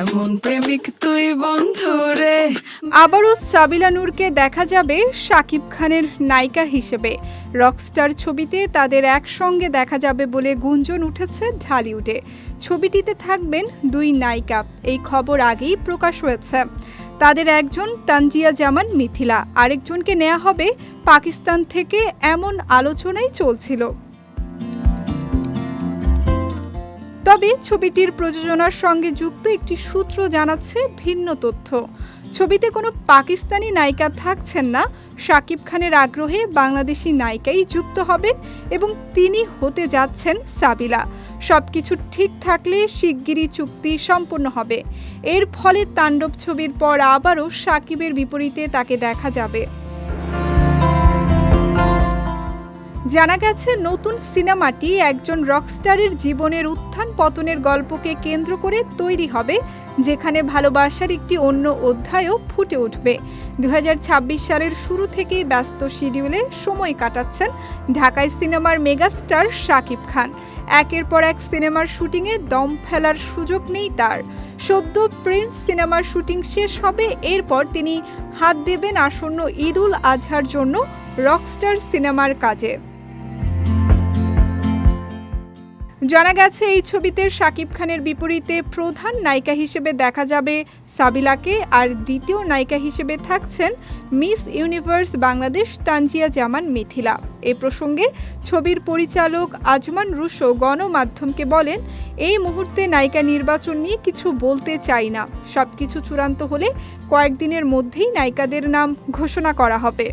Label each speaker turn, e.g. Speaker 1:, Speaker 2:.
Speaker 1: কেমন প্রেমিক তুই বন্ধু রে?
Speaker 2: আবারও সাবিলা নূরকে দেখা যাবে শাকিব খানের নায়িকা হিসেবে। রকস্টার ছবিতে তাদের একসঙ্গে দেখা যাবে বলে গুঞ্জন উঠেছে ঢালিউডে। ছবিটিতে থাকবেন দুই নায়িকা। এই খবর আগেই প্রকাশ হয়েছে। তাদের একজন তানজিয়া জামান মিথিলা, আরেকজনকে নেওয়া হবে পাকিস্তান থেকে এমন আলোচনাই চলছিল। তবে ছবিটির প্রযোজনার সঙ্গে যুক্ত একটি সূত্র জানাচ্ছে ভিন্ন তথ্য। ছবিতে কোনো পাকিস্তানি নায়িকা থাকছেন না। শাকিব খানের আগ্রহে বাংলাদেশি নায়িকাই যুক্ত হবেন এবং তিনি হতে যাচ্ছেন সাবিলা। সবকিছু ঠিক থাকলে শিগগিরই চুক্তি সম্পন্ন হবে। এর ফলে তাণ্ডব ছবির পর আবারও সাকিবের বিপরীতে তাকে দেখা যাবে। জানা গেছে, নতুন সিনেমাটি একজন রকস্টারের জীবনের উত্থান পতনের গল্পকে কেন্দ্র করে তৈরি হবে, যেখানে ভালোবাসার একটি অন্য অধ্যায়ও ফুটে উঠবে। দু হাজার ছাব্বিশ সালের শুরু থেকেই ব্যস্ত শিডিউলে সময় কাটাচ্ছেন ঢাকায় সিনেমার মেগাস্টার শাকিব খান। একের পর এক সিনেমার শুটিংয়ে দম ফেলার সুযোগ নেই তার। সদ্য প্রিন্স সিনেমার শুটিং শেষ হবে, এরপর তিনি হাত দেবেন আসন্ন ঈদুল আজহার জন্য রকস্টার সিনেমার কাজে। জানা গেছে, এই ছবিতে শাকিব খানের বিপরীতে প্রধান নায়িকা হিসেবে দেখা যাবে সাবিলাকে আর দ্বিতীয় নায়িকা হিসেবে থাকছেন মিস ইউনিভার্স বাংলাদেশ তানজিয়া জামান মিথিলা। এ প্রসঙ্গে ছবির পরিচালক আজমান রুশো গণমাধ্যমকে বলেন, এই মুহূর্তে নায়িকা নির্বাচন নিয়ে কিছু বলতে চাই না। সবকিছু চূড়ান্ত হলে কয়েকদিনের মধ্যেই নায়িকাদের নাম ঘোষণা করা হবে।